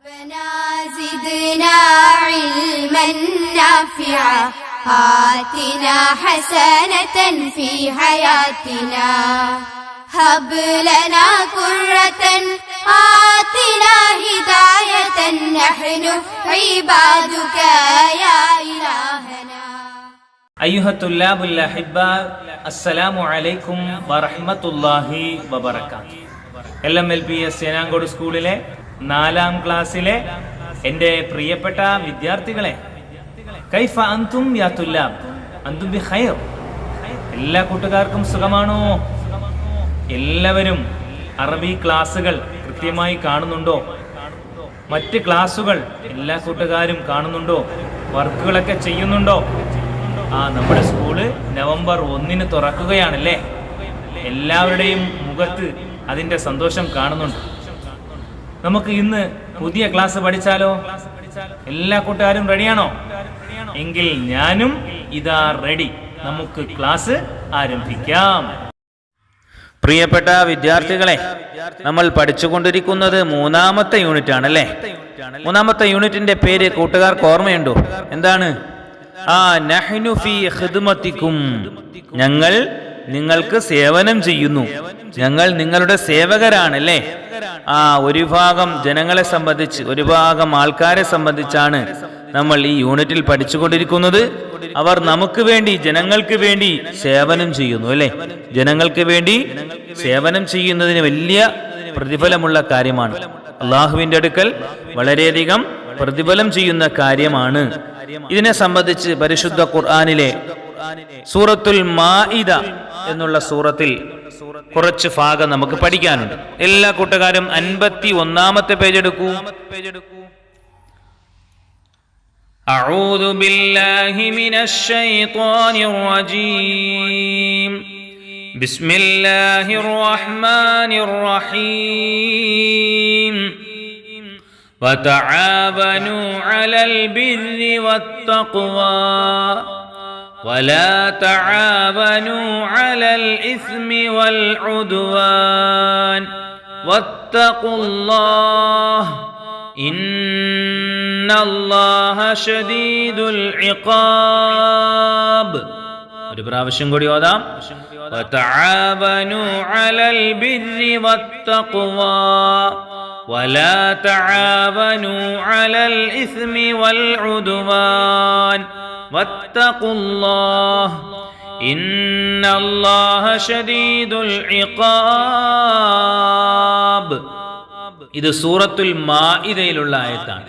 ربنا زدنا علما نافعا آتنا حسنة في حياتنا هب لنا قرة آتنا هداية نحن عبادك يا إلهنا أيها الطلاب الأحباء السلام عليكم ورحمة الله وبركاته L M L P S Chenankode സ്കൂളിലെ നാലാം ക്ലാസ്സിലെ എന്റെ പ്രിയപ്പെട്ട വിദ്യാർത്ഥികളെ കൈഫ അന്തും അന്തും ബി എല്ലാ കൂട്ടുകാർക്കും സുഖമാണോ? എല്ലാവരും അറബി ക്ലാസ്സുകൾ കൃത്യമായി കാണുന്നുണ്ടോ? മറ്റ് ക്ലാസ്സുകൾ എല്ലാ കൂട്ടുകാരും കാണുന്നുണ്ടോ? വർക്കുകളൊക്കെ ചെയ്യുന്നുണ്ടോ? ആ നമ്മുടെ സ്കൂൾ നവംബർ ഒന്നിന് തുറക്കുകയാണല്ലേ? എല്ലാവരുടെയും മുഖത്ത് അതിന്റെ സന്തോഷം കാണുന്നുണ്ട്. നമുക്ക് ഇന്ന് പുതിയ ക്ലാസ് പഠിച്ചാലോ? എല്ലാ കൂട്ടുകാരും റെഡിയാണോ എങ്കിൽ ഞാനും ഇതാ റെഡി നമുക്ക് ക്ലാസ് ആരംഭിക്കാം. പ്രിയപ്പെട്ട വിദ്യാർത്ഥികളെ നമ്മൾ പഠിച്ചുകൊണ്ടിരിക്കുന്നത് മൂന്നാമത്തെ യൂണിറ്റ് ആണല്ലേ മൂന്നാമത്തെ യൂണിറ്റിന്റെ പേര് കൂട്ടുകാർക്ക് ഓർമ്മയുണ്ടോ? എന്താണ്? ആ നഹ്നു ഫീ ഞങ്ങൾ നിങ്ങൾക്ക് സേവനം ചെയ്യുന്നു. ഞങ്ങൾ നിങ്ങളുടെ സേവകരാണല്ലേ? ആ ഒരു ഭാഗം ജനങ്ങളെ സംബന്ധിച്ച് ഒരു ഭാഗം ആൾക്കാരെ സംബന്ധിച്ചാണ് നമ്മൾ ഈ യൂണിറ്റിൽ പഠിച്ചുകൊണ്ടിരിക്കുന്നത്. അവർ നമുക്ക് വേണ്ടി ജനങ്ങൾക്ക് വേണ്ടി സേവനം ചെയ്യുന്നു അല്ലെ? ജനങ്ങൾക്ക് വേണ്ടി സേവനം ചെയ്യുന്നതിന് വലിയ പ്രതിഫലമുള്ള കാര്യമാണ്. അള്ളാഹുവിന്റെ അടുക്കൽ വളരെയധികം പ്രതിഫലം ചെയ്യുന്ന കാര്യമാണ്. ഇതിനെ സംബന്ധിച്ച് പരിശുദ്ധ ഖുർആാനിലെ സൂറത്തുൽ മാഇദ എന്നുള്ള സൂറത്തിൽ കുറച്ച് ഭാഗം നമുക്ക് പഠിക്കാനുണ്ട് എല്ലാ കൂട്ടുകാരും അൻപത്തി ഒന്നാമത്തെ പേജ് എടുക്കൂ أعوذ بالله من الشيطان الرجيم بسم الله الرحمن الرحيم وتعاونوا على البر والتقوى ولا تعاونوا على الإثم والعدوان واتقوا الله إن الله شديد العقاب ഒരു പ്രാവശ്യം കൂടി ഓതാം وتعاونوا على البر والتقوى ولا تعاونوا على الإثم والعدوان واتقوا الله إن الله شديد العقاب ഇത് സൂറത്തുൽ മാഇദയിലുള്ള ആയത്താണ്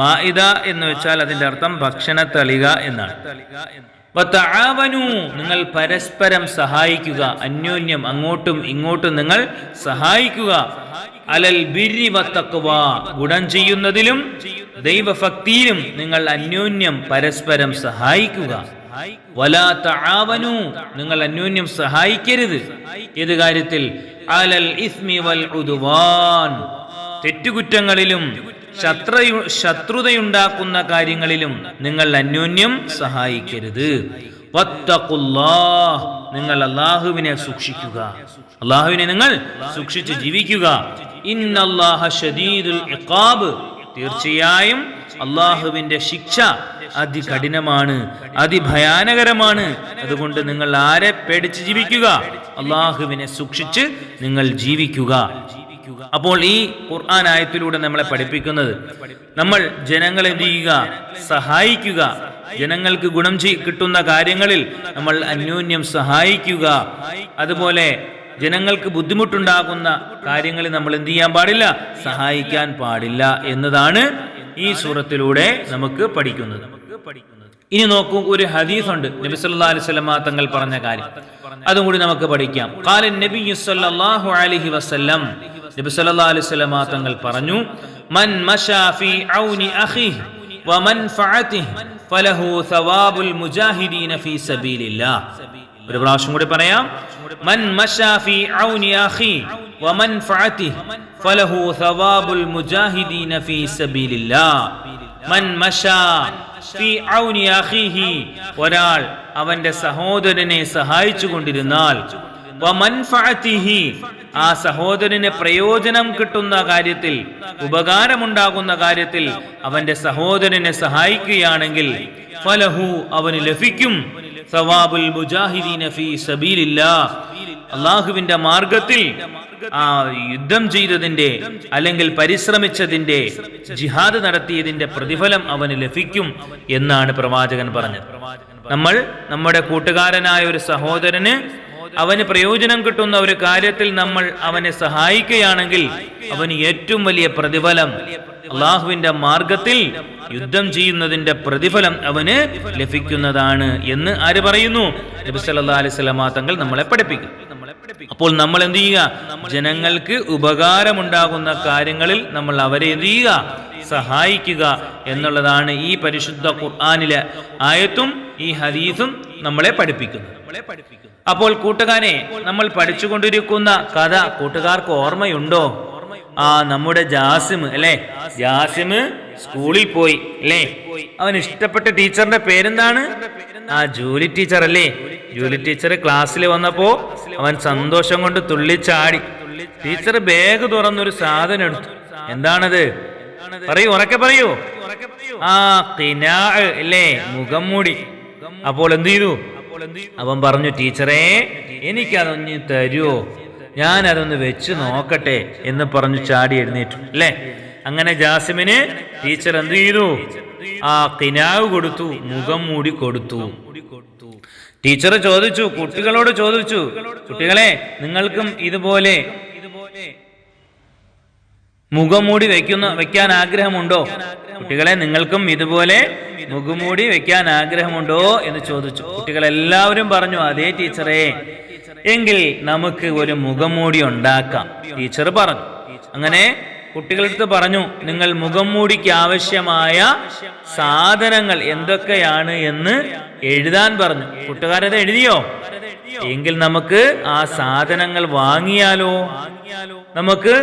മാഇദ എന്ന് വെച്ചാൽ അതിന്റെ അർത്ഥം ഭക്ഷണ തളിക എന്നാണ് വതആവനു നിങ്ങൾ പരസ്പരം സഹായിക്കുക അന്യോന്യം അങ്ങോട്ടും ഇങ്ങോട്ടും നിങ്ങൾ സഹായിക്കുക അലൽ ബിരി വത്തക്വ ഗുണം ചെയ്യുന്നതിലും ദൈവഭക്തിയിലും നിങ്ങൾ അന്യോന്യം പരസ്പരം സഹായിക്കുക. വലാ നിങ്ങൾ അന്യോന്യം സഹായിക്കരുത്. ഏത് കാര്യത്തിൽ? അലൽ ഇസ്മി വൽ തെറ്റുകുറ്റങ്ങളിലും ശത്രയു ശത്രുതയുണ്ടാക്കുന്ന കാര്യങ്ങളിലും നിങ്ങൾ അന്യോന്യം സഹായിക്കരുത്. നിങ്ങൾ അള്ളാഹുവിനെ സൂക്ഷിക്കുക. അള്ളാഹുവിനെ നിങ്ങൾ സൂക്ഷിച്ച് ജീവിക്കുക. ഇന്നല്ലാഹ ഷദീദുൽ ഇഖാബ്. തീർച്ചയായും അള്ളാഹുവിന്റെ ശിക്ഷ അതികഠിനമാണ് അതിഭയാനകരമാണ്. അതുകൊണ്ട് നിങ്ങൾ ആരെ പേടിച്ച് ജീവിക്കുക? അള്ളാഹുവിനെ സൂക്ഷിച്ച് നിങ്ങൾ ജീവിക്കുക. അപ്പോൾ ഈ ഖുർആൻ ആയത്തിലൂടെ നമ്മളെ പഠിപ്പിക്കുന്നത് നമ്മൾ ജനങ്ങളെ ചെയ്യുക? സഹായിക്കുക. ജനങ്ങൾക്ക് ഗുണം കിട്ടുന്ന കാര്യങ്ങളിൽ നമ്മൾ അന്യോന്യം സഹായിക്കുക. അതുപോലെ ജനങ്ങൾക്ക് ബുദ്ധിമുട്ടുണ്ടാകുന്ന കാര്യങ്ങളിൽ നമ്മൾ എന്ത് ചെയ്യാൻ പാടില്ല? സഹായിക്കാൻ പാടില്ല എന്നതാണ് ഈ സൂറത്തിലൂടെ നമുക്ക് പഠിക്കുന്നത്. ഇനി നോക്കൂ ഒരു ഹദീസ് ഉണ്ട് നബി സല്ലല്ലാഹു അലൈഹി വസല്ലമ തങ്ങൾ പറഞ്ഞ കാര്യം. അതും കൂടി നമുക്ക് പഠിക്കാം. ഖാല നബി സല്ലല്ലാഹു അലൈഹി വസല്ലം. നബി സല്ലല്ലാഹു അലൈഹി വസല്ലമ തങ്ങൾ പറഞ്ഞു മൻ മശാ ഫീ ഔനി അഖീഹി വമൻഫഅതിഹി ഫലഹു സവാബുൽ മുജാഹിദീന ഫീ സബീലില്ലാഹ്. ഒരു പ്രാവശ്യം കൂടി പറയാം. മൻ മശാ ഫീ അഖി വമൻഫഅതിഹി ഫലഹു സവാബുൽ മുജാഹിദീന ഫീ സബീലില്ലാഹ് മൻ മശാ ഫീ ഔനി അഖീഹി ഒരാൾ അവന്റെ സഹോദരനെ സഹായിച്ചു കൊണ്ടിരുന്നാൽ ആ സഹോദരന് പ്രയോജനം കിട്ടുന്ന കാര്യത്തിൽ ഉപകാരമുണ്ടാകുന്ന കാര്യത്തിൽ അവന്റെ സഹോദരനെ സഹായിക്കുകയാണെങ്കിൽ ഫലഹു അവന് ലഭിക്കും. മുജാഹിദീന ഫീ അള്ളാഹുവിന്റെ മാർഗത്തിൽ ആ യുദ്ധം ചെയ്തതിന്റെ അല്ലെങ്കിൽ പരിശ്രമിച്ചതിന്റെ ജിഹാദ് നടത്തിയതിന്റെ പ്രതിഫലം അവന് ലഭിക്കും എന്നാണ് പ്രവാചകൻ പറഞ്ഞത്. നമ്മൾ നമ്മുടെ കൂട്ടുകാരനായ ഒരു സഹോദരന് അവന് പ്രയോജനം കിട്ടുന്ന ഒരു കാര്യത്തിൽ നമ്മൾ അവനെ സഹായിക്കുകയാണെങ്കിൽ അവന് ഏറ്റവും വലിയ പ്രതിഫലം അള്ളാഹുവിന്റെ മാർഗത്തിൽ യുദ്ധം ചെയ്യുന്നതിന്റെ പ്രതിഫലം അവന് ലഭിക്കുന്നതാണ് എന്ന് ആര് പറയുന്നു? നബി തങ്ങൾ നമ്മളെ പഠിപ്പിക്കും. അപ്പോൾ നമ്മൾ എന്ത് ചെയ്യുക? ജനങ്ങൾക്ക് ഉപകാരമുണ്ടാകുന്ന കാര്യങ്ങളിൽ നമ്മൾ അവരെ എന്ത് ചെയ്യുക? സഹായിക്കുക എന്നുള്ളതാണ് ഈ പരിശുദ്ധ ഖുർആാനിലെ ആയത്തും ഈ ഹദീസും നമ്മളെ പഠിപ്പിക്കുന്നത്. അപ്പോൾ കൂട്ടുകാരെ നമ്മൾ പഠിച്ചുകൊണ്ടിരിക്കുന്ന കഥ കൂട്ടുകാർക്ക് ഓർമ്മയുണ്ടോ? ആ നമ്മുടെ ജാസിം അല്ലേ? ജാസിം സ്കൂളിൽ പോയി അല്ലേ? അവൻ ഇഷ്ടപ്പെട്ട ടീച്ചറിന്റെ പേരെന്താണ്? ആ ജൂലി ടീച്ചർ അല്ലേ? ജൂലി ടീച്ചർ ക്ലാസ്സിൽ വന്നപ്പോ അവൻ സന്തോഷം കൊണ്ട് തുള്ളിച്ചാടി. ടീച്ചർ ബാഗ് തുറന്നൊരു സാധനം എടുത്തു. എന്താണത്? പറയൂ ഉറക്കെ പറയൂ. ആ കിനാ അല്ലേ? മുഖം മൂടി. അപ്പോൾ എന്ത് ചെയ്തു? അവൻ പറഞ്ഞു ടീച്ചറേ എനിക്കതൊന്ന് തരുമോ ഞാൻ അതൊന്ന് വെച്ച് നോക്കട്ടെ എന്ന് പറഞ്ഞു ചാടി എഴുന്നേറ്റു. അല്ലേ? അങ്ങനെ ജാസിമിന് ടീച്ചർ എന്ത് ചെയ്തു? ആ കിനാവ് കൊടുത്തു മുഖം മൂടി കൊടുത്തു. ടീച്ചർ ചോദിച്ചു കുട്ടികളോട് ചോദിച്ചു കുട്ടികളെ നിങ്ങൾക്കും ഇതുപോലെ മുഖംമൂടി വെക്കുന്ന വെക്കാൻ ആഗ്രഹമുണ്ടോ? കുട്ടികളെ നിങ്ങൾക്കും ഇതുപോലെ മുഖംമൂടി വെക്കാൻ ആഗ്രഹമുണ്ടോ എന്ന് ചോദിച്ചു. കുട്ടികൾ എല്ലാവരും പറഞ്ഞു അതേ ടീച്ചറേ എങ്കിൽ നമുക്ക് ഒരു മുഖംമൂടി ഉണ്ടാക്കാം. ടീച്ചർ പറഞ്ഞു. അങ്ങനെ കുട്ടികളടുത്ത് പറഞ്ഞു നിങ്ങൾ മുഖംമൂടിക്ക് ആവശ്യമായ സാധനങ്ങൾ എന്തൊക്കെയാണ് എന്ന് എഴുതാൻ പറഞ്ഞു. കൂട്ടുകാരത് എഴുതിയോ? എങ്കിൽ നമുക്ക് ആ സാധനങ്ങൾ വാങ്ങിയാലോ? നമുക്ക്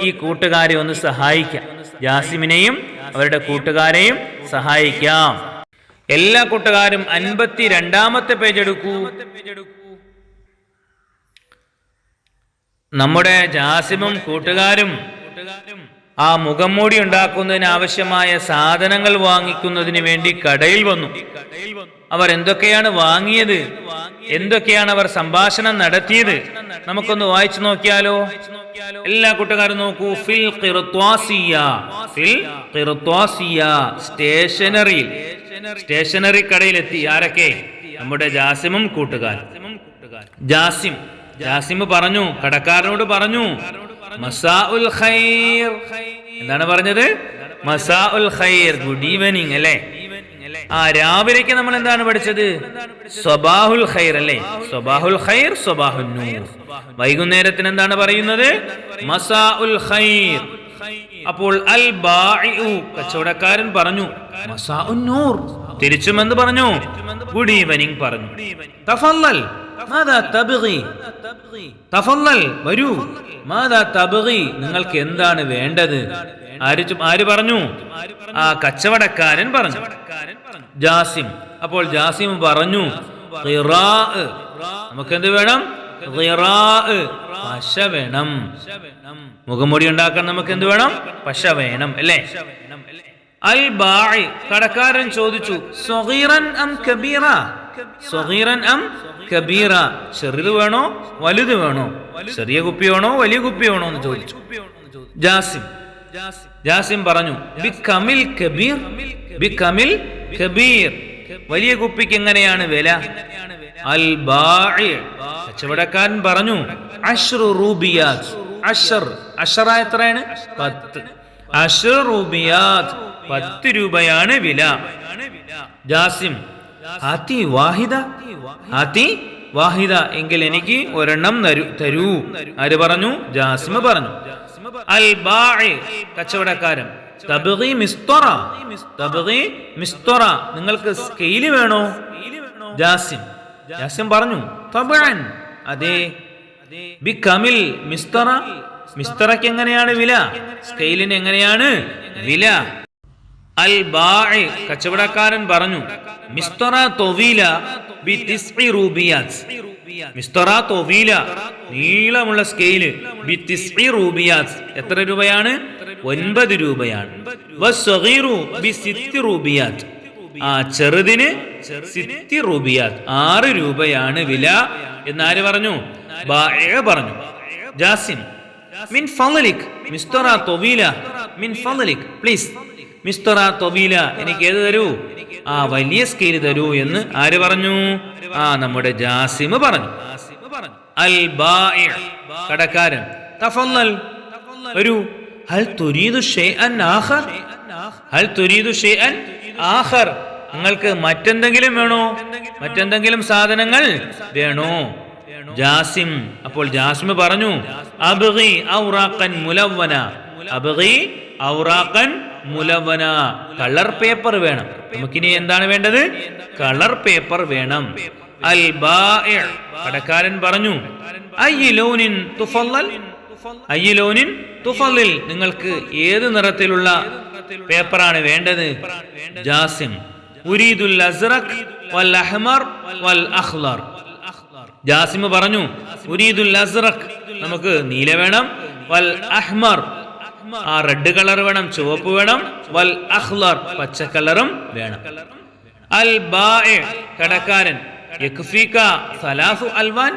ഈ കൂട്ടുകാരെ ഒന്ന് സഹായിക്കാം. ജാസിമിനെയും അവരുടെ കൂട്ടുകാരെയും സഹായിക്കാം. എല്ലാ കൂട്ടുകാരും അൻപത്തി രണ്ടാമത്തെ പേജ് എടുക്കൂ. നമ്മുടെ ജാസിമും കൂട്ടുകാരും ആ മുഖം മൂടി ഉണ്ടാക്കുന്നതിന് ആവശ്യമായ സാധനങ്ങൾ വാങ്ങിക്കുന്നതിന് വേണ്ടി കടയിൽ വന്നു കടയിൽ വന്നു. അവർ എന്തൊക്കെയാണ് വാങ്ങിയത്? എന്തൊക്കെയാണ് അവർ സംഭാഷണം നടത്തിയത്? നമുക്കൊന്ന് വായിച്ചു നോക്കിയാലോ? എല്ലാ കൂട്ടുകാരും നോക്കൂ. ഫിൽ ഫിൽ സ്റ്റേഷനറിയിൽ സ്റ്റേഷനറി. കടയിലെത്തി. ആരൊക്കെ? നമ്മുടെ ജാസിമും കൂട്ടുകാർ ജാസിം. ജാസിം പറഞ്ഞു കടക്കാരനോട് പറഞ്ഞു മസാ ഉൽ ഖൈർ. എന്താണ് പറഞ്ഞത്? മസാ ഉൽ ഖൈർ. ഗുഡ് ഈവനിങ് അല്ലേ? ആ രാവിലേക്ക് നമ്മൾ എന്താണ് പഠിച്ചത്? സ്വബാഹുൽ ഖൈർ അല്ലേ? സ്വബാഹുൽ ഖൈർ സ്വബാഹുൽ നൂർ. വൈകുന്നേരത്തിന് എന്താണ് പറയുന്നത്? മസാഉൽ ഖൈർ. അപ്പോൾ അൽ ബാഇഉ കച്ചവടക്കാരൻ പറഞ്ഞു മസാ നൂർ. തിരിച്ചും എന്ത് പറഞ്ഞു? ഗുഡ് ഈവനിങ് പറഞ്ഞു. തഫല്ലൽ മാതാ തബ്ഗി. തഫല്ലൽ വരൂ. മാതാ തബ്ഗി നിങ്ങൾക്ക് എന്താണ് വേണ്ടത്? ആര് ആര് പറഞ്ഞു? ആ കച്ചവടക്കാരൻ പറഞ്ഞു. ജാസിം. അപ്പോൾ ജാസിം പറഞ്ഞു ഖിറാ. നമുക്ക് എന്ത് വേണം. പശ വേണം. മുഖംമൂടി ഉണ്ടാക്കാൻ നമുക്ക് എന്ത് വേണം? പശ വേണം അല്ലേ? അൽ ബാഇ കടക്കാരൻ ചോദിച്ചു സ്വഗീറൻ അം കബീറ? സ്വഗീറൻ അം കബീറ. ചെറുത് വേണോ? വലുത് വേണോ? ചെറിയ കുപ്പി വേണോ? വലിയ കുപ്പി വേണോ? എന്ന് ചോദിച്ചു. ജാസിം ജാസിം പറഞ്ഞു ബി കമിൽ കബീർ ബി കമിൽ കബീർ. വലിയ കുപ്പിക്ക് എങ്ങനെയാണ് വില? അൽ കച്ചവടക്കാരൻ പറഞ്ഞു അഷ്റു റൂബിയാത്ത് അഷർ അഷറ എത്രയാണ്? പത്ത്. അഷർ റൂബിയാത്ത് പത്ത് രൂപയാണ് വില. ജാസിം അതി വാഹിദ? അതി വാഹിദ എങ്കിൽ എനിക്ക് ഒരെണ്ണം തരൂ ആര് പറഞ്ഞു? ജാസിമ പറഞ്ഞു. അൽ കച്ചവടക്കാരൻ. തബ്ഗി മിസ്തറ. തബറി മിസ്തറ. നിങ്ങൾക്ക് സ്കെയിൽ വേണോ? ജാസിം. ജാസിം പറഞ്ഞു തബഅൻ അതെ. ബി കമിൽ മിസ്തറ. മിസ്തറയ്ക്ക് എങ്ങനെയാണ് വില? സ്കെയിലിന് എങ്ങനെയാണ് വില? അൽ ബാഇ. കച്ചവടക്കാരൻ പറഞ്ഞു മിസ്തറ തൊവീല ബി തിസ്ഇ റൂബിയാസ് മിസ്തറ തൊവീല. നീളമുള്ള സ്കെയിൽ ബി തിസ്ഇ റൂബിയാസ് എത്ര രൂപയാണ്? ഒൻപത് രൂപയാണ്. ആ ചെറുതിന് സിത്തി റൂബിയാത്ത്. ആറ് രൂപയാണ് വില. എന്നാര് പറഞ്ഞു? പറഞ്ഞു. ജാസിം. മിൻ ഫളലിക് മിസ്തറ തൊവീല. മിൻ ഫളലിക് പ്ലീസ്. മിസ്തറ തൊവീല എനിക്ക് ഏത് തരൂ? ആ വലിയ സ്കെയിൽ തരൂ എന്ന് ആര് പറഞ്ഞു? ആ നമ്മുടെ ജാസിമ് പറഞ്ഞു. അൽ കടക്കാരൻ. തഫല്ലൽ വരൂ ഹൽ തുരീദു ഷൈഅൻ ആഖർ ഹൽ തുരീദു ഷൈഅൻ ആഖർ നിങ്ങൾക്ക് മറ്റെന്തെങ്കിലും വേണോ? മറ്റെന്തെങ്കിലും സാധനങ്ങൾ വേണോ? ജാസിം അപ്പോൾ ജാസിം പറഞ്ഞു അബ്ഗി ഔറാഖൻ മുലവ്വന. അബ്ഗി ഔറാഖൻ മുലവ്വന. കളർ പേപ്പർ വേണം. നമുക്കിനി എന്താണ് വേണ്ടത്? കളർ പേപ്പർ വേണം. അൽ കടക്കാരൻ പറഞ്ഞു അയ്യി ലൗനിൻ തുഫല്ലൽ? അയ്യി ലൗനിൻ തുഫല്ലിൽ നിങ്ങൾക്ക് ഏത് നിറത്തിലുള്ള പേപ്പറാണ് വേണ്ടത്? ജാസിം. ഉരീദുൽ അസ്റഖ് വൽ അഹ്മർ വൽ അഖ്ലർ. ജാസിം പറഞ്ഞു ഉരീദുൽ അസ്റഖ് നമുക്ക് നീല വേണം വൽ അഹ്മർ ആ റെഡ് കളർ വേണം ചുവപ്പ് വേണം വൽ അഖ്ലർ പച്ച കളറും വേണം. അൽ ബാഇ കടക്കാരൻ യക്ഫീക സലാസു അൽവാൻ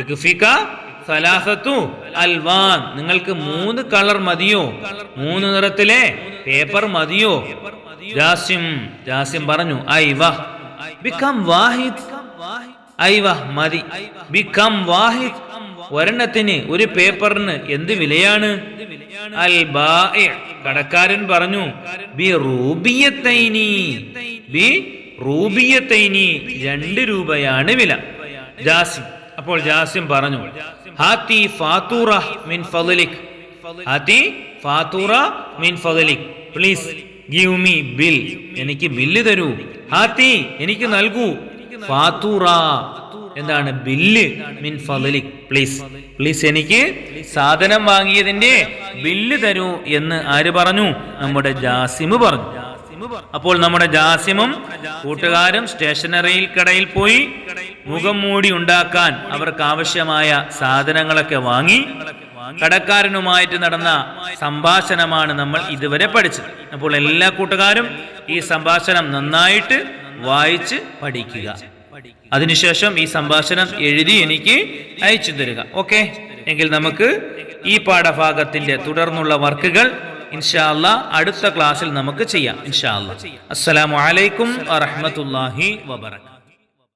യക്ഫീക സലാസത്തു അൽവാൻ. നിങ്ങൾക്ക് മൂന്ന് കളർ മതിയോ? മൂന്ന് നിറത്തിലെ പേപ്പർ മതിയോ? ജാസ്യം ജാസ്യം പറഞ്ഞു ഐവ. ബിക്കം വാഹിദ്. ഐവ മതി. ബിക്കം വാഹിദ്. ഒരെണ്ണത്തിന് ഒരു പേപ്പറിന് എന്ത് വിലയാണ്? അൽ കടക്കാരൻ പറഞ്ഞു ബി റൂബിയത്തൈനി. ബി റൂബിയത്തൈനി. രണ്ട് രൂപയാണ് വില. ജാസിം അപ്പോൾ ജാസിം പറഞ്ഞു ഹാത്തി ഫാത്തൂറ മിൻ ഫദലിക്. ഹാത്തി ഫാത്തൂറ മിൻ ഫദലിക്. Please give me bill. എനിക്ക് ബില്ല് തരൂ. ഹാത്തി എനിക്ക് നൽകൂ. ഫാത്തൂറ എന്താണ് ബില്ല് മിൻ ഫദലിക്. പ്ലീസ് പ്ലീസ് എനിക്ക് സാധനം വാങ്ങിയതിന്റെ ബില്ല് തരൂ എന്ന് ആര് പറഞ്ഞു? നമ്മുടെ ജാസിമ് പറഞ്ഞു. അപ്പോൾ നമ്മുടെ ജാസിമും കൂട്ടുകാരും സ്റ്റേഷനറിയിൽ കടയിൽ പോയി മുഖം മൂടി ഉണ്ടാക്കാൻ അവർക്ക് ആവശ്യമായ സാധനങ്ങളൊക്കെ വാങ്ങി കടക്കാരനുമായിട്ട് നടന്ന സംഭാഷണമാണ് നമ്മൾ ഇതുവരെ പഠിച്ചത്. അപ്പോൾ എല്ലാ കൂട്ടുകാരും ഈ സംഭാഷണം നന്നായിട്ട് വായിച്ച് പഠിക്കുക. അതിനുശേഷം ഈ സംഭാഷണം എഴുതി എനിക്ക് അയച്ചു തരിക. ഓക്കെ? എങ്കിൽ നമുക്ക് ഈ പാഠഭാഗത്തിന്റെ തുടർന്നുള്ള വർക്കുകൾ ഇൻഷാല്ല അടുത്ത ക്ലാസ്സിൽ നമുക്ക് ചെയ്യാം. ഇൻഷാ അസ്സലാമലൈക്കും വറഹ്മത്തുള്ളാഹി വബറകാതുഹു